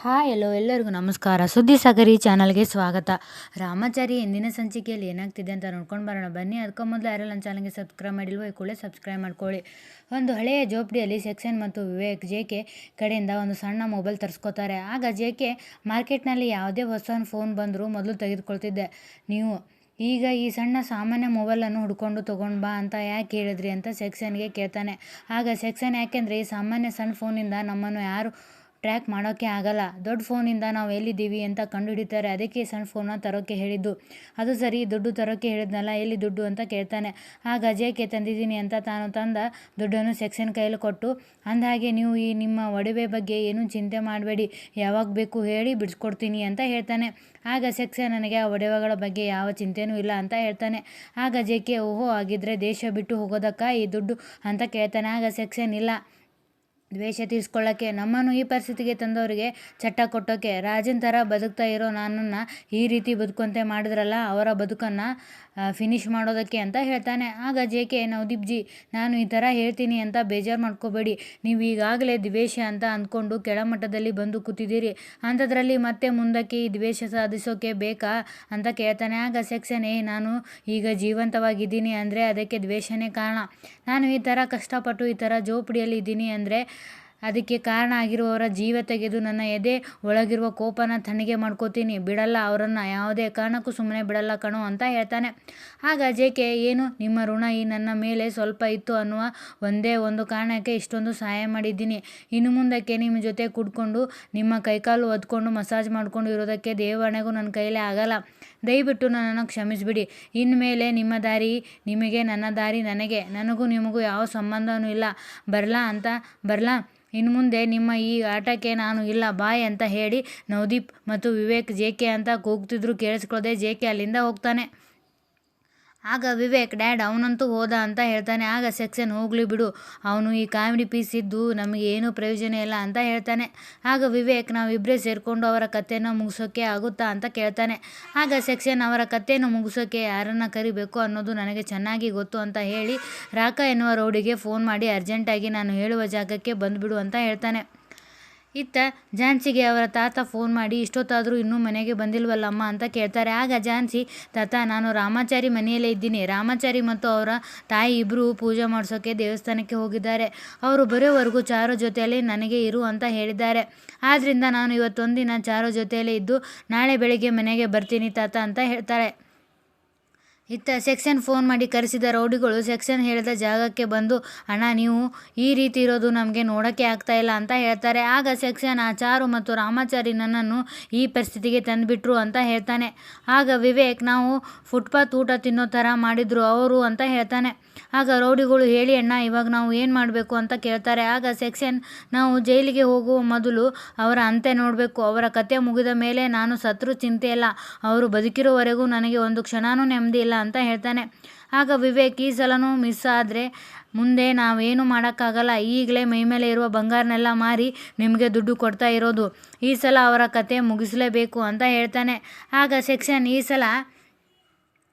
Hi, ಎಲ್ಲೋ ಎಲ್ಲರಿಗೂ ನಮಸ್ಕಾರ. ಸುದ್ದಿ ಸಾಗರಿ ಚಾನಲ್ಗೆ ಸ್ವಾಗತ. ರಾಮಾಚಾರಿ ಎಂದಿನ ಸಂಚಿಕೆಯಲ್ಲಿ ಏನಾಗ್ತಿದೆ ಅಂತ ನೋಡ್ಕೊಂಡು ಬರೋಣ. ಬನ್ನಿ, ಅದಕ್ಕೂ ಮೊದಲು ಯಾರೆಲ್ಲ ನನ್ನ ಚಾನಲ್ಗೆ ಸಬ್ಸ್ಕ್ರೈಬ್ ಮಾಡಿಲ್ವೋ ಈ ಕೂಡಲೇ ಸಬ್ಸ್ಕ್ರೈಬ್ ಮಾಡ್ಕೊಳ್ಳಿ. ಒಂದು ಹಳೆಯ ಜೋಪಡಿಯಲ್ಲಿ ಸೆಕ್ಷನ್ ಮತ್ತು ವಿವೇಕ್ ಜೆ ಕೆ ಕಡೆಯಿಂದ ಒಂದು ಸಣ್ಣ ಮೊಬೈಲ್ ತರಿಸ್ಕೋತಾರೆ. ಆಗ ಜೆ ಕೆ ಮಾರ್ಕೆಟ್ನಲ್ಲಿ ಯಾವುದೇ ಹೊಸ ಫೋನ್ ಬಂದರೂ ಮೊದಲು ತೆಗೆದುಕೊಳ್ತಿದ್ದೆ. ನೀವು ಈಗ ಈ ಸಣ್ಣ ಸಾಮಾನ್ಯ ಮೊಬೈಲನ್ನು ಹುಡ್ಕೊಂಡು ತೊಗೊಂಡು ಬಾ ಅಂತ ಯಾಕೆ ಹೇಳಿದ್ರಿ ಅಂತ ಸೆಕ್ಷನ್ಗೆ ಕೇಳ್ತಾನೆ. ಆಗ ಸೆಕ್ಷನ್ ಯಾಕೆಂದರೆ ಈ ಸಾಮಾನ್ಯ ಸಣ್ಣ ಫೋನಿಂದ ನಮ್ಮನ್ನು ಯಾರು ಟ್ರ್ಯಾಕ್ ಮಾಡೋಕ್ಕೆ ಆಗಲ್ಲ. ದೊಡ್ಡ ಫೋನಿಂದ ನಾವು ಎಲ್ಲಿದ್ದೀವಿ ಅಂತ ಕಂಡುಹಿಡಿತಾರೆ. ಅದಕ್ಕೆ ಸಣ್ಣ ಫೋನ್ನ ತರೋಕ್ಕೆ ಹೇಳಿದ್ದು. ಅದು ಸರಿ, ದುಡ್ಡು ತರೋಕ್ಕೆ ಹೇಳಿದ್ನಲ್ಲ, ಎಲ್ಲಿ ದುಡ್ಡು ಅಂತ ಕೇಳ್ತಾನೆ. ಆಗ ಅಜಯ್ಗೆ ತಂದಿದ್ದೀನಿ ಅಂತ ತಾನು ತಂದ ದುಡ್ಡನ್ನು ಸೆಕ್ಷನ್ ಕೈಯಲ್ಲಿ ಕೊಟ್ಟು, ಅಂದಹಾಗೆ ನೀವು ಈ ನಿಮ್ಮ ಒಡವೆ ಬಗ್ಗೆ ಏನೂ ಚಿಂತೆ ಮಾಡಬೇಡಿ. ಯಾವಾಗ ಬೇಕು ಹೇಳಿ ಬಿಡಿಸ್ಕೊಡ್ತೀನಿ ಅಂತ ಹೇಳ್ತಾನೆ. ಆಗ ಸೆಕ್ಷನ್ ನನಗೆ ಆ ಒಡವೆಗಳ ಬಗ್ಗೆ ಯಾವ ಚಿಂತೆನೂ ಇಲ್ಲ ಅಂತ ಹೇಳ್ತಾನೆ. ಆಗ ಜೇಕೆ ಓಹೋ ಆಗಿದ್ದರೆ ದೇಶ ಬಿಟ್ಟು ಹೋಗೋದಕ್ಕ ಈ ದುಡ್ಡು ಅಂತ ಕೇಳ್ತಾನೆ. ಆಗ ಸೆಕ್ಷನ್ ಇಲ್ಲ. ದ್ವೇಷ ತೀರಿಸ್ಕೊಳ್ಳೋಕ್ಕೆ, ನಮ್ಮನ್ನು ಈ ಪರಿಸ್ಥಿತಿಗೆ ತಂದವರಿಗೆ ಚಟ್ಟ ಕೊಟ್ಟೋಕೆ, ರಾಜನ್ ಥರ ಬದುಕ್ತಾ ಇರೋ ನನ್ನನ್ನು ಈ ರೀತಿ ಬದುಕುವಂತೆ ಮಾಡಿದ್ರಲ್ಲ, ಅವರ ಬದುಕನ್ನು ಫಿನಿಶ್ ಮಾಡೋದಕ್ಕೆ ಅಂತ ಹೇಳ್ತಾನೆ. ಆಗ ಜೆ ಕೆ ನವದೀಪ್ ಜಿ ನಾನು ಈ ಥರ ಹೇಳ್ತೀನಿ ಅಂತ ಬೇಜಾರು ಮಾಡ್ಕೋಬೇಡಿ. ನೀವು ಈಗಾಗಲೇ ದ್ವೇಷ ಅಂತ ಅಂದ್ಕೊಂಡು ಕೆಳಮಟ್ಟದಲ್ಲಿ ಬಂದು ಕೂತಿದ್ದೀರಿ. ಅಂಥದ್ರಲ್ಲಿ ಮತ್ತೆ ಮುಂದಕ್ಕೆ ಈ ದ್ವೇಷ ಸಾಧಿಸೋಕೆ ಬೇಕಾ ಅಂತ ಕೇಳ್ತಾನೆ. ಆಗ ಸೆಕ್ಷನ್ ಏ ನಾನು ಈಗ ಜೀವಂತವಾಗಿದ್ದೀನಿ ಅಂದರೆ ಅದಕ್ಕೆ ದ್ವೇಷನೇ ಕಾರಣ. ನಾನು ಈ ಥರ ಕಷ್ಟಪಟ್ಟು ಈ ಥರ ಜೋಪಡಿಯಲ್ಲಿ ಇದ್ದೀನಿ ಅಂದರೆ ಅದಕ್ಕೆ ಕಾರಣ ಆಗಿರುವವರ ಜೀವ ತೆಗೆದು ನನ್ನ ಎದೆ ಒಳಗಿರುವ ಕೋಪನ ತಣಿಗೆ ಮಾಡ್ಕೋತೀನಿ. ಬಿಡಲ್ಲ ಅವರನ್ನು, ಯಾವುದೇ ಕಾರಣಕ್ಕೂ ಸುಮ್ಮನೆ ಬಿಡಲ್ಲ ಕಣೋ ಅಂತ ಹೇಳ್ತಾನೆ. ಆಗ ಜೆ ಏನು ನಿಮ್ಮ ಋಣ ಈ ನನ್ನ ಮೇಲೆ ಸ್ವಲ್ಪ ಇತ್ತು ಅನ್ನುವ ಒಂದೇ ಒಂದು ಕಾರಣಕ್ಕೆ ಇಷ್ಟೊಂದು ಸಹಾಯ ಮಾಡಿದ್ದೀನಿ. ಇನ್ನು ಮುಂದಕ್ಕೆ ನಿಮ್ಮ ಜೊತೆ ಕುಡ್ಕೊಂಡು ನಿಮ್ಮ ಕೈಕಾಲು ಒದ್ಕೊಂಡು ಮಸಾಜ್ ಮಾಡ್ಕೊಂಡು ಇರೋದಕ್ಕೆ ದೇವಣೆಗೂ ನನ್ನ ಕೈಲೇ ಆಗಲ್ಲ. ದಯವಿಟ್ಟು ನನ್ನನ್ನು ಕ್ಷಮಿಸಿಬಿಡಿ. ಇನ್ಮೇಲೆ ನಿಮ್ಮ ದಾರಿ ನಿಮಗೆ, ನನ್ನ ದಾರಿ ನನಗೆ. ನನಗೂ ನಿಮಗೂ ಯಾವ ಸಂಬಂಧವೂ ಇಲ್ಲ. ಬರಲಾ ಅಂತ, ಬರಲಾ. ಇನ್ನು ಮುಂದೆ ನಿಮ್ಮ ಈ ಆಟಕ್ಕೆ ನಾನು ಇಲ್ಲ. ಬಾಯ್ ಅಂತ ಹೇಳಿ ನವದೀಪ್ ಮತ್ತು ವಿವೇಕ್ ಜೆ ಕೆ ಅಂತ ಕೂಗ್ತಿದ್ರು ಕೇಳಿಸ್ಕೊಳ್ಳದೆ ಜೆ ಕೆ ಅಲ್ಲಿಂದ ಹೋಗ್ತಾನೆ. ಆಗ ವಿವೇಕ್, ಡ್ಯಾಡ್, ಅವನಂತೂ ಹೋದ ಅಂತ ಹೇಳ್ತಾನೆ. ಆಗ ಸೆಕ್ಷನ್ ಹೋಗ್ಲಿ ಬಿಡು. ಅವನು ಈ ಕಾಮಿಡಿ ಪೀಸ್ ಇದ್ದು ನಮಗೆ ಏನೂ ಪ್ರಯೋಜನ ಇಲ್ಲ ಅಂತ ಹೇಳ್ತಾನೆ. ಆಗ ವಿವೇಕ್ ನಾವಿಬ್ಬರೇ ಸೇರಿಕೊಂಡು ಅವರ ಕಥೆಯನ್ನು ಮುಗಿಸೋಕ್ಕೆ ಆಗುತ್ತಾ ಅಂತ ಕೇಳ್ತಾನೆ. ಆಗ ಸೆಕ್ಷನ್ ಅವರ ಕಥೆಯನ್ನು ಮುಗಿಸೋಕ್ಕೆ ಯಾರನ್ನು ಕರಿಬೇಕು ಅನ್ನೋದು ನನಗೆ ಚೆನ್ನಾಗಿ ಗೊತ್ತು ಅಂತ ಹೇಳಿ ರಾಕ ಎನ್ನುವ ರೋಡಿಗೆ ಫೋನ್ ಮಾಡಿ ಅರ್ಜೆಂಟಾಗಿ ನಾನು ಹೇಳುವ ಜಾಗಕ್ಕೆ ಬಂದುಬಿಡು ಅಂತ ಹೇಳ್ತಾನೆ. ಇತ್ತ ಝಾನ್ಸಿಗೆ ಅವರ ತಾತ ಫೋನ್ ಮಾಡಿ, ಇಷ್ಟೊತ್ತಾದರೂ ಇನ್ನೂ ಮನೆಗೆ ಬಂದಿಲ್ವಲ್ಲಮ್ಮ? ಅಂತ ಕೇಳ್ತಾರೆ. ಆಗ ಝಾನ್ಸಿ, ತಾತ, ನಾನು ರಾಮಾಚಾರಿ ಮನೆಯಲ್ಲೇ ಇದ್ದೀನಿ. ರಾಮಾಚಾರಿ ಮತ್ತು ಅವರ ತಾಯಿ ಇಬ್ಬರು ಪೂಜೆ ಮಾಡಿಸೋಕ್ಕೆ ದೇವಸ್ಥಾನಕ್ಕೆ ಹೋಗಿದ್ದಾರೆ. ಅವರು ಬರೋವರೆಗೂ ಚಾರೋ ಜೊತೆಯಲ್ಲಿ ನನಗೆ ಇರು ಅಂತ ಹೇಳಿದ್ದಾರೆ. ಆದ್ದರಿಂದ ನಾನು ಇವತ್ತೊಂದಿನ ಚಾರೋ ಜೊತೆಯಲ್ಲೇ ಇದ್ದು, ನಾಳೆ ಬೆಳಿಗ್ಗೆ ಮನೆಗೆ ಬರ್ತೀನಿ ತಾತ ಅಂತ ಹೇಳ್ತಾಳೆ ಇತ್ತ ಸೆಕ್ಷನ್ ಫೋನ್ ಮಾಡಿ ಕರೆಸಿದ ರೌಡಿಗಳು ಸೆಕ್ಷನ್ ಹೇಳಿದ ಜಾಗಕ್ಕೆ ಬಂದು, ಅಣ್ಣ, ನೀವು ಈ ರೀತಿ ಇರೋದು ನಮಗೆ ನೋಡೋಕ್ಕೆ ಆಗ್ತಾ ಇಲ್ಲ ಅಂತ ಹೇಳ್ತಾರೆ. ಆಗ ಸೆಕ್ಷನ್ ಆಚಾರು ಮತ್ತು ರಾಮಾಚಾರಿ ನನ್ನನ್ನು ಈ ಪರಿಸ್ಥಿತಿಗೆ ತಂದುಬಿಟ್ರು ಅಂತ ಹೇಳ್ತಾನೆ. ಆಗ ವಿವೇಕ್, ನಾವು ಫುಟ್ಪಾತ್ ಊಟ ತಿನ್ನೋ ಥರ ಮಾಡಿದ್ರು ಅವರು ಅಂತ ಹೇಳ್ತಾನೆ. ಆಗ ರೌಡಿಗಳು ಹೇಳಿ, ಅಣ್ಣ, ಇವಾಗ ನಾವು ಏನು ಮಾಡಬೇಕು? ಅಂತ ಕೇಳ್ತಾರೆ. ಆಗ ಸೆಕ್ಷನ್, ನಾವು ಜೈಲಿಗೆ ಹೋಗುವ ಮೊದಲು ಅವರ ಅಂತೆ ನೋಡಬೇಕು. ಅವರ ಕತೆ ಮುಗಿದ ಮೇಲೆ ನಾನು ಸತ್ರು ಚಿಂತೆ ಇಲ್ಲ. ಅವರು ಬದುಕಿರೋವರೆಗೂ ನನಗೆ ಒಂದು ಕ್ಷಣನೂ ನೆಮ್ಮದಿ ಇಲ್ಲ, ಅಂತ ಹೇಳ್ತಾನೆ. ಆಗ ವಿವೇಕ್, ಈ ಸಲನೂ ಮಿಸ್ ಆದರೆ ಮುಂದೆ ನಾವೇನು ಮಾಡೋಕ್ಕಾಗಲ್ಲ. ಈಗಲೇ ಮೈಮೇಲೆ ಇರುವ ಬಂಗಾರನೆಲ್ಲ ಮಾರಿ ನಿಮಗೆ ದುಡ್ಡು ಕೊಡ್ತಾ ಇರೋದು. ಈ ಸಲ ಅವರ ಕತೆ ಮುಗಿಸಲೇಬೇಕು, ಅಂತ ಹೇಳ್ತಾನೆ. ಆಗ ಸೆಕ್ಷನ್, ಈ ಸಲ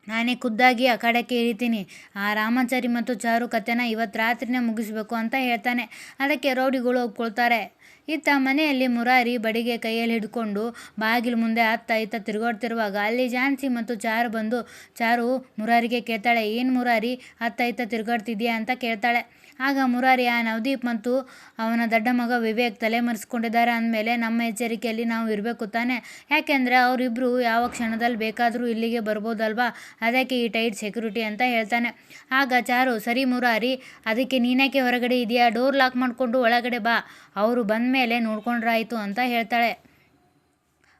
ನಾನೇ ಖುದ್ದಾಗಿ ಅಖಾಡಕ್ಕೆ ಇಳಿತೀನಿ ಆ ರಾಮಾಚಾರಿ ಮತ್ತು ಚಾರು ಕಥೆನ ಇವತ್ತು ರಾತ್ರಿನೇ ಮುಗಿಸ್ಬೇಕು ಅಂತ ಹೇಳ್ತಾನೆ. ಅದಕ್ಕೆ ರೌಡಿಗಳು ಒಪ್ಕೊಳ್ತಾರೆ. ಇತ್ತ ಮನೆಯಲ್ಲಿ ಮುರಾರಿ ಬಡಿಗೆ ಕೈಯಲ್ಲಿ ಹಿಡ್ಕೊಂಡು ಬಾಗಿಲು ಮುಂದೆ ಅತ್ತ ಇತ್ತ ತಿರುಗಾಡ್ತಿರುವಾಗ ಅಲ್ಲಿ ಝಾನ್ಸಿ ಮತ್ತು ಚಾರು ಬಂದು, ಚಾರು, ಮುರಾರಿಗೆ ಕೇಳ್ತಾಳೆ. ಏನು ಮುರಾರಿ? ಅತ್ತ ಇತ್ತ ತಿರುಗಾಡ್ತಿದ್ಯಾ? ಅಂತ ಕೇಳ್ತಾಳೆ. ಆಗ ಮುರಾರಿ, ಆ ನವದೀಪ್ ಮತ್ತು ಅವನ ದೊಡ್ಡ ಮಗ ವಿವೇಕ್ ತಲೆಮರೆಸ್ಕೊಂಡಿದ್ದಾರೆ ಅಂದಮೇಲೆ ನಮ್ಮ ಎಚ್ಚರಿಕೆಯಲ್ಲಿ ನಾವು ಇರಬೇಕು ತಾನೆ. ಯಾಕೆಂದರೆ ಅವರಿಬ್ಬರು ಯಾವ ಕ್ಷಣದಲ್ಲಿ ಬೇಕಾದರೂ ಇಲ್ಲಿಗೆ ಬರ್ಬೋದಲ್ವಾ? ಅದಕ್ಕೆ ಈ ಟೈಟ್ ಸೆಕ್ಯೂರಿಟಿ ಅಂತ ಹೇಳ್ತಾನೆ. ಆಗ ಚಾರು, ಸರಿ ಮುರಾರಿ, ಅದಕ್ಕೆ ನೀನೇಕೆ ಹೊರಗಡೆ ಇದೆಯಾ? ಡೋರ್ ಲಾಕ್ ಮಾಡಿಕೊಂಡು ಒಳಗಡೆ ಬಾ. ಅವರು ಬಂದ ಮೇಲೆ ನೋಡ್ಕೊಂಡ್ರಾಯ್ತು ಅಂತ ಹೇಳ್ತಾಳೆ.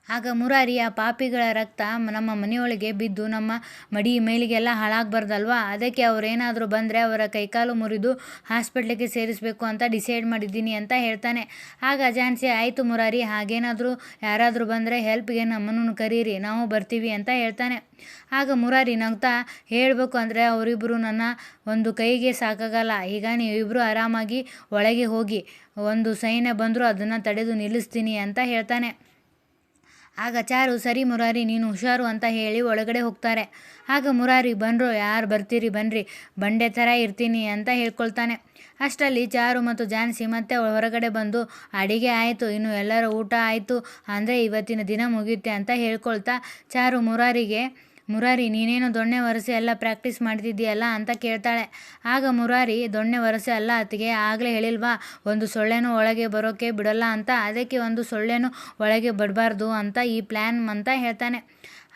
ಆಗ ಮುರಾರಿ ಆ ಪಾಪಿಗಳ ರಕ್ತ ನಮ್ಮ ಮನೆಯೊಳಗೆ ಬಿದ್ದು ನಮ್ಮ ಮಡಿ ಮೇಲಿಗೆಲ್ಲ ಹಾಳಾಗಬಾರ್ದಲ್ವಾ? ಅದಕ್ಕೆ ಅವರೇನಾದರೂ ಬಂದರೆ ಅವರ ಕೈಕಾಲು ಮುರಿದು ಹಾಸ್ಪಿಟ್ಲಿಗೆ ಸೇರಿಸಬೇಕು ಅಂತ ಡಿಸೈಡ್ ಮಾಡಿದ್ದೀನಿ ಅಂತ ಹೇಳ್ತಾನೆ. ಆಗ ಝಾನ್ಸಿ ಆಯಿತು ಮುರಾರಿ, ಹಾಗೇನಾದರೂ ಯಾರಾದರೂ ಬಂದರೆ ಹೆಲ್ಪ್ಗೆ ನಮ್ಮನ್ನು ಕರೀರಿ, ನಾವು ಬರ್ತೀವಿ ಅಂತ ಹೇಳ್ತಾನೆ. ಆಗ ಮುರಾರಿ ನಗ್ತಾ, ಹೇಳಬೇಕು ಅಂದರೆ ಅವರಿಬ್ಬರು ನನ್ನ ಒಂದು ಕೈಗೆ ಸಾಕಾಗಲ್ಲ. ಈಗ ನೀವಿಬ್ಬರು ಆರಾಮಾಗಿ ಒಳಗೆ ಹೋಗಿ, ಒಂದು ಸೈನ್ಯ ಬಂದರೂ ಅದನ್ನು ತಡೆದು ನಿಲ್ಲಿಸ್ತೀನಿ ಅಂತ ಹೇಳ್ತಾನೆ. ಆಗ ಚಾರು, ಸರಿ ಮುರಾರಿ, ನೀನು ಹುಷಾರು ಅಂತ ಹೇಳಿ ಒಳಗಡೆ ಹೋಗ್ತಾರೆ. ಆಗ ಮುರಾರಿ ಬನ್ರೋ ಯಾರು ಬರ್ತೀರಿ, ಬನ್ರಿ, ಬಂಡೆ ಥರ ಇರ್ತೀನಿ ಅಂತ ಹೇಳ್ಕೊಳ್ತಾನೆ. ಅಷ್ಟರಲ್ಲಿ ಚಾರು ಮತ್ತು ಜಾನ್ಸಿ ಮತ್ತೆ ಹೊರಗಡೆ ಬಂದು, ಅಡಿಗೆ ಆಯಿತು, ಇನ್ನು ಎಲ್ಲರ ಊಟ ಆಯಿತು, ಅಂದರೆ ಇವತ್ತಿನ ದಿನ ಮುಗಿಯುತ್ತೆ ಅಂತ ಹೇಳ್ಕೊಳ್ತಾ ಚಾರು ಮುರಾರಿಗೆ ಮುರಾರಿ, ನೀನೇನು ದೊಣ್ಣೆ ಒರೆಸಿ ಎಲ್ಲ ಪ್ರಾಕ್ಟೀಸ್ ಮಾಡ್ತಿದ್ದೀಯಲ್ಲ ಅಂತ ಕೇಳ್ತಾಳೆ. ಆಗ ಮುರಾರಿ, ದೊಣ್ಣೆ ಒರೆಸಿ ಅಲ್ಲ, ಅತ್ತಿಗೆ ಆಗಲೇ ಹೇಳಿಲ್ವಾ, ಒಂದು ಸೊಳ್ಳೆನೂ ಒಳಗೆ ಬರೋಕ್ಕೆ ಬಿಡಲ್ಲ ಅಂತ, ಅದಕ್ಕೆ ಒಂದು ಸೊಳ್ಳೆನೂ ಒಳಗೆ ಬಡಬಾರ್ದು ಅಂತ ಈ ಪ್ಲ್ಯಾನ್ ಅಂತ ಹೇಳ್ತಾನೆ.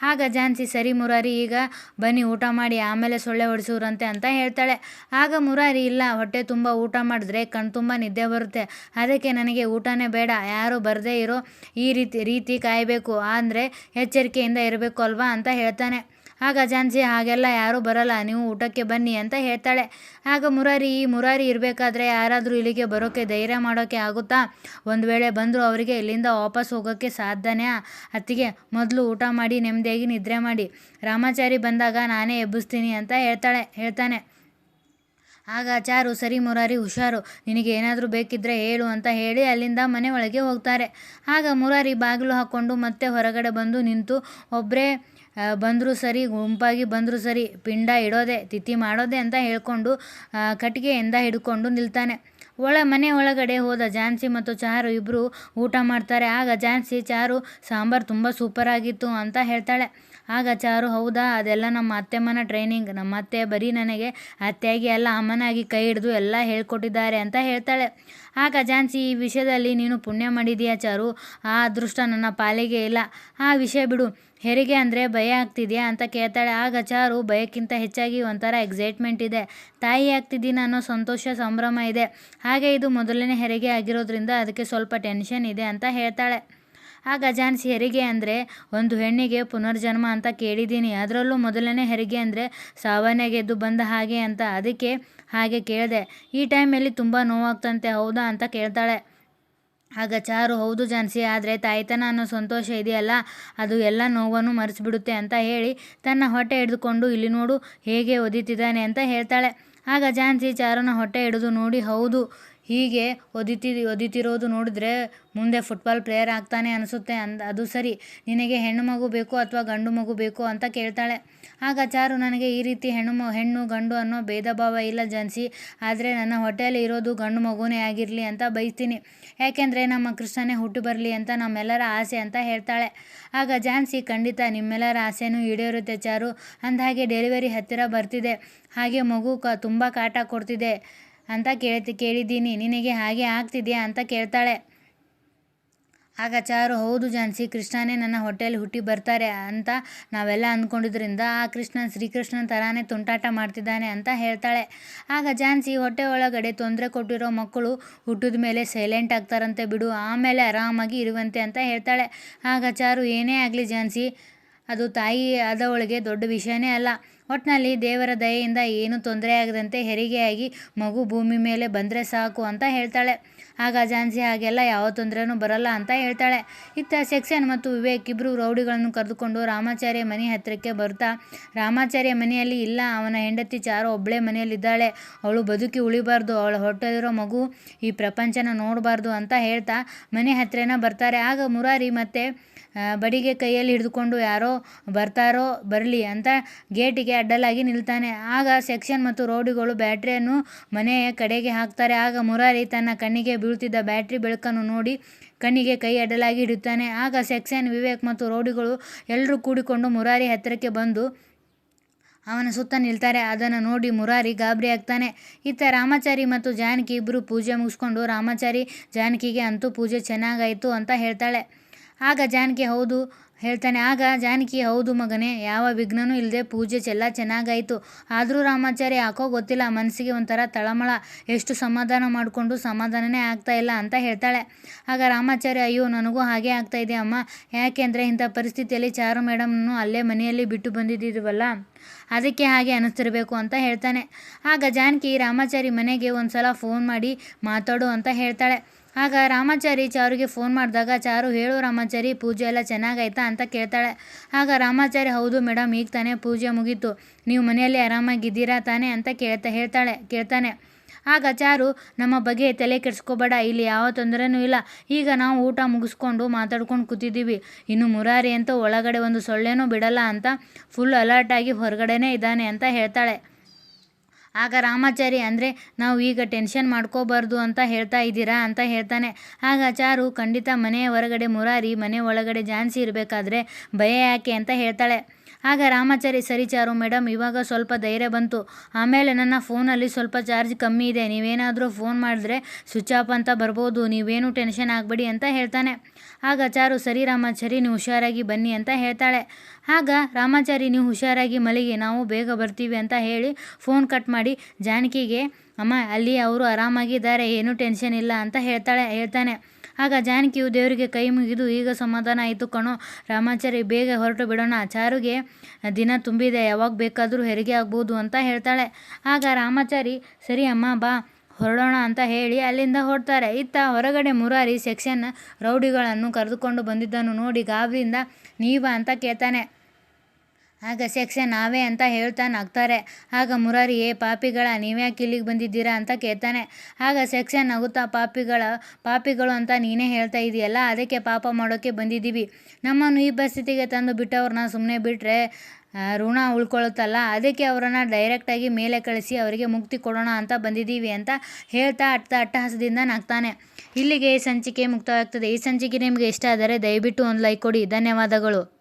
ಆಗ ಝಾನ್ಸಿ ಸರಿ ಮುರಾರಿ, ಈಗ ಬನ್ನಿ ಊಟ ಮಾಡಿ ಆಮೇಲೆ ಸೊಳ್ಳೆ ಹೊಡಿಸೋರಂತೆ ಅಂತ ಹೇಳ್ತಾಳೆ. ಆಗ ಮುರಾರಿ, ಇಲ್ಲ, ಹೊಟ್ಟೆ ತುಂಬ ಊಟ ಮಾಡಿದ್ರೆ ಕಣ್ ತುಂಬ ನಿದ್ದೆ ಬರುತ್ತೆ. ಅದಕ್ಕೆ ನನಗೆ ಊಟನೇ ಬೇಡ, ಯಾರು ಬರದೇ ಇರೋ ಈ ರೀತಿ ರೀತಿ ಕಾಯಬೇಕು. ಅಂದರೆ ಎಚ್ಚರಿಕೆಯಿಂದ ಇರಬೇಕು ಅಲ್ವಾ ಅಂತ ಹೇಳ್ತಾನೆ. ಆಗ ಝಾನ್ಸಿ ಹಾಗೆಲ್ಲ ಯಾರೂ ಬರಲ್ಲ, ನೀವು ಊಟಕ್ಕೆ ಬನ್ನಿ ಅಂತ ಹೇಳ್ತಾಳೆ. ಆಗ ಮುರಾರಿ, ಈ ಮುರಾರಿ ಇರಬೇಕಾದ್ರೆ ಯಾರಾದರೂ ಇಲ್ಲಿಗೆ ಬರೋಕ್ಕೆ ಧೈರ್ಯ ಮಾಡೋಕ್ಕೆ ಆಗುತ್ತಾ? ಒಂದು ವೇಳೆ ಬಂದರೂ ಅವರಿಗೆ ಇಲ್ಲಿಂದ ವಾಪಸ್ ಹೋಗೋಕ್ಕೆ ಸಾಧ್ಯನೇ? ಅತ್ತಿಗೆ, ಮೊದಲು ಊಟ ಮಾಡಿ ನೆಮ್ಮದಿಯಾಗಿ ನಿದ್ರೆ ಮಾಡಿ. ರಾಮಾಚಾರಿ ಬಂದಾಗ ನಾನೇ ಎಬ್ಬಿಸ್ತೀನಿ ಅಂತ ಹೇಳ್ತಾಳೆ, ಹೇಳ್ತಾನೆ. ಆಗ, ಚಾರು, ಸರಿ ಮುರಾರಿ, ಹುಷಾರು. ನಿನಗೆ ಏನಾದರೂ ಬೇಕಿದ್ರೆ ಹೇಳು ಅಂತ ಹೇಳಿ ಅಲ್ಲಿಂದ ಮನೆ ಒಳಗೆ ಹೋಗ್ತಾರೆ. ಆಗ ಮುರಾರಿ ಬಾಗಿಲು ಹಾಕ್ಕೊಂಡು ಮತ್ತೆ ಹೊರಗಡೆ ಬಂದು ನಿಂತು ಒಬ್ಬರೇ ಬಂದರೂ ಸರಿ, ಗುಂಪಾಗಿ ಬಂದರೂ ಸರಿ, ಪಿಂಡ ಇಡೋದೆ, ತಿಥಿ ಮಾಡೋದೆ ಅಂತ ಹೇಳಿಕೊಂಡು ಕಟ್ಟಿಗೆಯಿಂದ ಹಿಡ್ಕೊಂಡು ನಿಲ್ತಾನೆ. ಒಳ ಮನೆ ಒಳಗಡೆ ಹೋದ ಝಾನ್ಸಿ ಮತ್ತು ಚಾರು ಇಬ್ಬರು ಊಟ ಮಾಡ್ತಾರೆ. ಆಗ ಝಾನ್ಸಿ ಚಾರು, ಸಾಂಬಾರು ತುಂಬ ಸೂಪರಾಗಿತ್ತು ಅಂತ ಹೇಳ್ತಾಳೆ. ಆಗ ಚಾರು ಹೌದಾ, ಅದೆಲ್ಲ ನಮ್ಮ ಅತ್ತೆಮ್ಮನ ಟ್ರೈನಿಂಗ್ ನಮ್ಮ ಅತ್ತೆ ಬರೀ ನನಗೆ ಅತ್ತೆಯಾಗಿ ಎಲ್ಲ ಅಮ್ಮನಾಗಿ ಕೈ ಹಿಡಿದು ಎಲ್ಲ ಹೇಳ್ಕೊಟ್ಟಿದ್ದಾರೆ ಅಂತ ಹೇಳ್ತಾಳೆ. ಆಗ ಝಾನ್ಸಿ ಈ ವಿಷಯದಲ್ಲಿ ನೀನು ಪುಣ್ಯ ಮಾಡಿದೀಯಾ ಚಾರು ಆ ಅದೃಷ್ಟ ನನ್ನ ಪಾಲಿಗೆ ಇಲ್ಲ. ಆ ವಿಷಯ ಬಿಡು. ಹೆರಿಗೆ ಅಂದರೆ ಭಯ ಆಗ್ತಿದೆಯಾ? ಅಂತ ಕೇಳ್ತಾಳೆ. ಆಗ ಚಾರು ಭಯಕ್ಕಿಂತ ಹೆಚ್ಚಾಗಿ ಒಂಥರ ಎಕ್ಸೈಟ್ಮೆಂಟ್ ಇದೆ. ತಾಯಿ ಆಗ್ತಿದ್ದೀನಿ ಅನ್ನೋ ಸಂತೋಷ, ಸಂಭ್ರಮ ಇದೆ. ಹಾಗೆ ಇದು ಮೊದಲನೇ ಹೆರಿಗೆ ಆಗಿರೋದ್ರಿಂದ ಅದಕ್ಕೆ ಸ್ವಲ್ಪ ಟೆನ್ಷನ್ ಇದೆ ಅಂತ ಹೇಳ್ತಾಳೆ. ಆಗ ಗಜಾನ್ಸಿ ಹೆರಿಗೆ ಅಂದರೆ, ಒಂದು ಹೆಣ್ಣಿಗೆ ಪುನರ್ಜನ್ಮ ಅಂತ ಕೇಳಿದ್ದೀನಿ. ಅದರಲ್ಲೂ ಮೊದಲನೇ ಹೆರಿಗೆ ಅಂದರೆ ಸಾವನ್ನೇ ಗೆದ್ದು ಬಂದ ಹಾಗೆ ಅಂತ ಅದಕ್ಕೆ ಹಾಗೆ ಕೇಳಿದೆ. ಈ ಟೈಮಲ್ಲಿ ತುಂಬ ನೋವಾಗ್ತಂತೆ, ಹೌದಾ? ಅಂತ ಕೇಳ್ತಾಳೆ. ಆಗ, ಚಾರು, ಹೌದು ಜಾನ್ಸಿ, ಆದರೆ ತಾಯ್ತನ ಅನ್ನೋ ಸಂತೋಷ ಇದೆಯಲ್ಲ, ಅದು ಎಲ್ಲ ನೋವನ್ನು ಮರೆಸಿಬಿಡುತ್ತೆ ಅಂತ ಹೇಳಿ ತನ್ನ ಹೊಟ್ಟೆ ಹಿಡಿದುಕೊಂಡು, ಇಲ್ಲಿ ನೋಡು, ಹೇಗೆ ಒದಿತಿದ್ದಾನೆ ಅಂತ ಹೇಳ್ತಾಳೆ. ಆಗ ಜಾನ್ಸಿ ಚಾರುನ ಹೊಟ್ಟೆ ಹಿಡಿದು ನೋಡಿ, ಹೌದು ಹೀಗೆ ಒದಿತಿ ಒದಿತಿರೋದು ನೋಡಿದ್ರೆ ಮುಂದೆ ಫುಟ್ಬಾಲ್ ಪ್ಲೇಯರ್ ಆಗ್ತಾನೆ ಅನಿಸುತ್ತೆ ಅಂದ ಅದು ಸರಿ. ನಿನಗೆ ಹೆಣ್ಣು ಮಗು ಬೇಕು ಅಥವಾ ಗಂಡು ಮಗು ಬೇಕು ಅಂತ ಕೇಳ್ತಾಳೆ. ಆಗ ಚಾರು, ನನಗೆ ಈ ರೀತಿ ಹೆಣ್ಣು ಹೆಣ್ಣು, ಗಂಡು ಅನ್ನೋ ಭೇದ ಭಾವ ಇಲ್ಲ ಜನ್ಸಿ. ಆದರೆ ನನ್ನ ಹೊಟ್ಟೆಯಲ್ಲಿ ಇರೋದು ಗಂಡು ಮಗುನೇ ಆಗಿರಲಿ ಅಂತ ಬಯಸ್ತೀನಿ. ಯಾಕೆಂದರೆ ನಮ್ಮ ಕೃಷ್ಣನೇ ಹುಟ್ಟು ಬರಲಿ ಅಂತ ನಮ್ಮೆಲ್ಲರ ಆಸೆ ಅಂತ ಹೇಳ್ತಾಳೆ. ಆಗ ಜಾನ್ಸಿ, ಖಂಡಿತ ನಿಮ್ಮೆಲ್ಲರ ಆಸೆನೂ ಈಡೇರುತ್ತೆ ಚಾರು. ಅಂದಹಾಗೆ ಡೆಲಿವರಿ ಹತ್ತಿರ ಬರ್ತಿದೆ. ಹಾಗೆ ಮಗು ಕ, ತುಂಬ ಕಾಟ ಕೊಡ್ತಿದೆ. ಅಂತ ಕೇಳ್ತಿ, ಕೇಳಿದ್ದೀನಿ. ನಿನಗೆ ಹಾಗೆ ಆಗ್ತಿದೆಯಾ ಅಂತ ಕೇಳ್ತಾಳೆ. ಆಗ ಚಾರು ಹೌದು ಜಾನ್ಸಿ, ಕೃಷ್ಣನೇ ನನ್ನ ಹೊಟ್ಟೆಯಲ್ಲಿ ಹುಟ್ಟಿ ಬರ್ತಾರೆ ಅಂತ ನಾವೆಲ್ಲ ಅಂದ್ಕೊಂಡಿದ್ರಿಂದ ಆ ಕೃಷ್ಣ ಶ್ರೀಕೃಷ್ಣನ ಥರಾನೇ ತುಂಟಾಟ ಮಾಡ್ತಿದ್ದಾನೆ ಅಂತ ಹೇಳ್ತಾಳೆ. ಆಗ ಜಾನ್ಸಿ ಹೊಟ್ಟೆ ಒಳಗಡೆ ತೊಂದರೆ ಕೊಟ್ಟಿರೋ ಮಕ್ಕಳು ಹುಟ್ಟಿದ ಮೇಲೆ ಸೈಲೆಂಟ್ ಆಗ್ತಾರಂತೆ ಬಿಡು, ಆಮೇಲೆ ಆರಾಮಾಗಿ ಇರುವಂತೆ ಅಂತ ಹೇಳ್ತಾಳೆ. ಆಗ ಚಾರು ಏನೇ ಆಗಲಿ ಜಾನ್ಸಿ, ಅದು ತಾಯಿ ಆದವಳಿಗೆ ದೊಡ್ಡ ವಿಷಯನೇ ಅಲ್ಲ. ಒಟ್ಟಿನಲ್ಲಿ ದೇವರ ದಯೆಯಿಂದ ಏನು ತೊಂದರೆ ಆಗದಂತೆ ಹೆರಿಗೆಯಾಗಿ ಮಗು ಭೂಮಿ ಮೇಲೆ ಬಂದರೆ ಸಾಕು ಅಂತ ಹೇಳ್ತಾಳೆ. ಆಗ ಝಾನ್ಸಿ ಹಾಗೆಲ್ಲ ಯಾವ ತೊಂದರೆನೂ ಬರಲ್ಲ ಅಂತ ಹೇಳ್ತಾಳೆ. ಇತ್ತ ಸೆಕ್ಸನ್ ಮತ್ತು ವಿವೇಕ್ ಇಬ್ಬರು ರೌಡಿಗಳನ್ನು ಕರೆದುಕೊಂಡು ರಾಮಾಚಾರ್ಯ ಮನೆ ಹತ್ತಿರಕ್ಕೆ ಬರ್ತಾ, ರಾಮಾಚಾರ್ಯ ಮನೆಯಲ್ಲಿ ಇಲ್ಲ, ಅವನ ಹೆಂಡತಿ ಚಾರು ಒಬ್ಬಳೇ ಮನೆಯಲ್ಲಿದ್ದಾಳೆ. ಅವಳು ಬದುಕಿ ಉಳಿಬಾರ್ದು, ಅವಳ ಹೊಟ್ಟೆಲಿರೋ ಮಗು ಈ ಪ್ರಪಂಚನ ನೋಡಬಾರ್ದು ಅಂತ ಹೇಳ್ತಾ ಮನೆ ಹತ್ತಿರನ ಬರ್ತಾರೆ. ಆಗ ಮುರಾರಿ ಮತ್ತೆ ಬಡಿಗೆ ಕೈಯಲ್ಲಿ ಹಿಡಿದುಕೊಂಡು ಯಾರೋ ಬರ್ತಾರೋ ಬರಲಿ ಅಂತ ಗೇಟಿಗೆ ಅಡ್ಡಲಾಗಿ ನಿಲ್ತಾನೆ. ಆಗ ಸೆಕ್ಷನ್ ಮತ್ತು ರೋಡಿಗಳು ಬ್ಯಾಟ್ರಿಯನ್ನು ಮನೆಯ ಕಡೆಗೆ ಹಾಕ್ತಾರೆ. ಆಗ ಮುರಾರಿ ತನ್ನ ಕಣ್ಣಿಗೆ ಬೀಳ್ತಿದ್ದ ಬ್ಯಾಟ್ರಿ ಬೆಳಕನ್ನು ನೋಡಿ ಕಣ್ಣಿಗೆ ಕೈ ಅಡ್ಡಲಾಗಿ ಹಿಡಿಯುತ್ತಾನೆ. ಆಗ ಸೆಕ್ಷನ್, ವಿವೇಕ್ ಮತ್ತು ರೌಡಿಗಳು ಎಲ್ಲರೂ ಕೂಡಿಕೊಂಡು ಮುರಾರಿ ಹತ್ತಿರಕ್ಕೆ ಬಂದು ಅವನ ಸುತ್ತ ನಿಲ್ತಾರೆ. ಅದನ್ನು ನೋಡಿ ಮುರಾರಿ ಗಾಬರಿ ಆಗ್ತಾನೆ. ಇತ್ತ ರಾಮಾಚಾರಿ ಮತ್ತು ಜಾನಕಿ ಇಬ್ಬರು ಪೂಜೆ ಮುಗಿಸ್ಕೊಂಡು, ರಾಮಾಚಾರಿ, ಜಾನಕಿಗೆ ಅಂತೂ ಪೂಜೆ ಚೆನ್ನಾಗಾಯಿತು ಅಂತ ಹೇಳ್ತಾಳೆ. ಆಗ ಜಾನಕಿ ಹೌದು ಹೇಳ್ತಾನೆ, ಆಗ ಜಾನಕಿ ಹೌದು ಮಗನೇ, ಯಾವ ವಿಘ್ನನೂ ಇಲ್ಲದೆ ಪೂಜೆ ಎಲ್ಲ ಚೆನ್ನಾಗಾಯಿತು. ಆದರೂ ರಾಮಾಚಾರ್ಯ ಯಾಕೋ ಗೊತ್ತಿಲ್ಲ, ಮನಸ್ಸಿಗೆ ಒಂಥರ ತಳಮಳ. ಎಷ್ಟು ಸಮಾಧಾನ ಮಾಡಿಕೊಂಡು ಸಮಾಧಾನನೇ ಆಗ್ತಾ ಇಲ್ಲ ಅಂತ ಹೇಳ್ತಾಳೆ. ಆಗ ರಾಮಾಚಾರ್ಯ, ಅಯ್ಯೋ, ನನಗೂ ಹಾಗೆ ಆಗ್ತಾ ಇದೆ ಅಮ್ಮ. ಯಾಕೆಂದರೆ ಇಂಥ ಪರಿಸ್ಥಿತಿಯಲ್ಲಿ ಚಾರು ಮೇಡಮ್ನು ಅಲ್ಲೇ ಮನೆಯಲ್ಲಿ ಬಿಟ್ಟು ಬಂದಿದ್ದೀವಲ್ಲ ಅದಕ್ಕೆ ಹಾಗೆ ಅನಿಸ್ತಿರಬೇಕು ಅಂತ ಹೇಳ್ತಾನೆ. ಆಗ ಜಾನಕಿ ರಾಮಾಚಾರಿ ಮನೆಗೆ ಒಂದು ಸಲ ಫೋನ್ ಮಾಡಿ ಮಾತಾಡು ಅಂತ ಹೇಳ್ತಾಳೆ. ಆಗ ರಾಮಾಚಾರಿ ಚಾರುಗೆ ಫೋನ್ ಮಾಡಿದಾಗ ಚಾರು ಹೇಳು ರಾಮಾಚಾರಿ, ಪೂಜೆ ಎಲ್ಲ ಚೆನ್ನಾಗಾಯ್ತಾ? ಅಂತ ಕೇಳ್ತಾಳೆ. ಆಗ ರಾಮಾಚಾರಿ, ಹೌದು ಮೇಡಮ್ ಈಗ ತಾನೇ ಪೂಜೆ ಮುಗೀತು. ನೀವು ಮನೆಯಲ್ಲಿ ಆರಾಮಾಗಿದ್ದೀರಾ ತಾನೇ? ಅಂತ ಕೇಳ್ತಾ, ಹೇಳ್ತಾಳೆ, ಕೇಳ್ತಾನೆ. ಆಗ ಚಾರು ನಮ್ಮ ಬಗ್ಗೆ ತಲೆ ಕೆಡಿಸ್ಕೋಬೇಡ, ಇಲ್ಲಿ ಯಾವ ತೊಂದರೆನೂ ಇಲ್ಲ. ಈಗ ನಾವು ಊಟ ಮುಗಿಸ್ಕೊಂಡು ಮಾತಾಡ್ಕೊಂಡು ಕೂತಿದ್ದೀವಿ. ಇನ್ನು ಮುರಾರಿ ಅಂತ ಒಳಗಡೆ ಒಂದು ಸೊಳ್ಳೆನೂ ಬಿಡಲ್ಲ ಅಂತ ಫುಲ್ ಅಲರ್ಟ್ ಆಗಿ ಹೊರಗಡೆನೇ ಇದ್ದಾನೆ ಅಂತ ಹೇಳ್ತಾಳೆ. ಆಗ ರಾಮಾಚಾರಿ ಅಂದರೆ ನಾವು ಈಗ ಟೆನ್ಷನ್ ಮಾಡ್ಕೋಬಾರ್ದು ಅಂತ ಹೇಳ್ತಾ ಇದ್ದೀರಾ ಅಂತ ಹೇಳ್ತಾನೆ. ಆಗ ಚಾರು ಖಂಡಿತ ಮನೆಯ ಹೊರಗಡೆ ಮುರಾರಿ ಮನೆ ಒಳಗಡೆ ಝಾನ್ಸಿ ಇರಬೇಕಾದ್ರೆ ಭಯ ಯಾಕೆ ಅಂತ ಹೇಳ್ತಾಳೆ. ಆಗ ರಾಮಾಚಾರಿ, ಸರಿ ಚಾರು ಮೇಡಮ್ ಇವಾಗ ಸ್ವಲ್ಪ ಧೈರ್ಯ ಬಂತು. ಆಮೇಲೆ ನನ್ನ ಫೋನಲ್ಲಿ ಸ್ವಲ್ಪ ಚಾರ್ಜ್ ಕಮ್ಮಿ ಇದೆ. ನೀವೇನಾದರೂ ಫೋನ್ ಮಾಡಿದ್ರೆ ಸ್ವಿಚ್ ಆಫ್ ಅಂತ ಬರ್ಬೋದು. ನೀವೇನು ಟೆನ್ಷನ್ ಆಗಬೇಡಿ ಅಂತ ಹೇಳ್ತಾನೆ. ಆಗ ಚಾರು, ಸರಿ ರಾಮಾಚಾರಿ, ನೀವು ಹುಷಾರಾಗಿ ಬನ್ನಿ ಅಂತ ಹೇಳ್ತಾಳೆ. ಆಗ ರಾಮಾಚಾರಿ, ನೀವು ಹುಷಾರಾಗಿ ಮಲಗಿ, ನಾವು ಬೇಗ ಬರ್ತೀವಿ ಅಂತ ಹೇಳಿ ಫೋನ್ ಕಟ್ ಮಾಡಿ ಜಾನಕಿಗೆ, ಅಮ್ಮ, ಅಲ್ಲಿ ಅವರು ಆರಾಮಾಗಿದ್ದಾರೆ, ಏನೂ ಟೆನ್ಷನ್ ಇಲ್ಲ ಅಂತ ಹೇಳ್ತಾಳೆ, ಹೇಳ್ತಾನೆ. ಆಗ ಜಾನಕಿಯು ದೇವರಿಗೆ ಕೈ ಮುಗಿದು, ಈಗ ಸಮಾಧಾನ ಆಯಿತು ಕಣೋ ರಾಮಾಚಾರಿ ಬೇಗ ಹೊರಟು ಬಿಡೋಣ, ಚಾರುಗೆ ದಿನ ತುಂಬಿದೆ, ಯಾವಾಗ ಬೇಕಾದರೂ ಹೆರಿಗೆ ಆಗ್ಬೋದು ಅಂತ ಹೇಳ್ತಾಳೆ. ಆಗ ರಾಮಾಚಾರಿ, ಸರಿ ಅಮ್ಮ, ಬಾ, ಹೊರಡೋಣ ಅಂತ ಹೇಳಿ ಅಲ್ಲಿಂದ ಹೊರಡ್ತಾರೆ. ಇತ್ತ ಹೊರಗಡೆ ಮುರಾರಿ ಸೆಕ್ಷನ್ ರೌಡಿಗಳನ್ನು ಕರೆದುಕೊಂಡು ಬಂದಿದ್ದನ್ನು ನೋಡಿ ಗಾಬರಿಯಿಂದ ನೀವಾ ಅಂತ ಕೇಳ್ತಾನೆ. ಆಗ ಸೆಕ್ಷನ್ ನಾವೇ ಅಂತ ಹೇಳ್ತಾ ನಗ್ತಾರೆ ಆಗ ಮುರಾರಿ, ಏ ಪಾಪಿಗಳ, ನೀವ್ಯಾಕೆ ಇಲ್ಲಿಗೆ ಬಂದಿದ್ದೀರಾ ಅಂತ ಕೇಳ್ತಾನೆ. ಆಗ ಸೆಕ್ಷನ್ ನಗುತ್ತಾ, ಪಾಪಿಗಳ, ಪಾಪಿಗಳು ಅಂತ ನೀನೇ ಹೇಳ್ತಾ ಇದೆಯಲ್ಲ, ಅದಕ್ಕೆ ಪಾಪ ಮಾಡೋಕ್ಕೆ ಬಂದಿದ್ದೀವಿ. ನಮ್ಮನ್ನು ಈ ಪರಿಸ್ಥಿತಿಗೆ ತಂದು ಬಿಟ್ಟವ್ರನ್ನ ಸುಮ್ಮನೆ ಬಿಟ್ಟರೆ ಋಣ ಉಳ್ಕೊಳ್ಳುತ್ತಲ್ಲ ಅದಕ್ಕೆ ಅವರನ್ನು ಡೈರೆಕ್ಟಾಗಿ ಮೇಲೆ ಕಳಿಸಿ ಅವರಿಗೆ ಮುಕ್ತಿ ಕೊಡೋಣ ಅಂತ ಬಂದಿದ್ದೀವಿ ಅಂತ ಹೇಳ್ತಾ ಅಟ್ಟ, ಅಟ್ಟಹಾಸದಿಂದ ನಗ್ತಾನೆ. ಇಲ್ಲಿಗೆ ಈ ಸಂಚಿಕೆ ಮುಕ್ತವಾಗ್ತದೆ. ಈ ಸಂಚಿಕೆ ನಿಮಗೆ ಇಷ್ಟ ಆದರೆ ದಯವಿಟ್ಟು ಒಂದು ಲೈಕ್ ಕೊಡಿ. ಧನ್ಯವಾದಗಳು.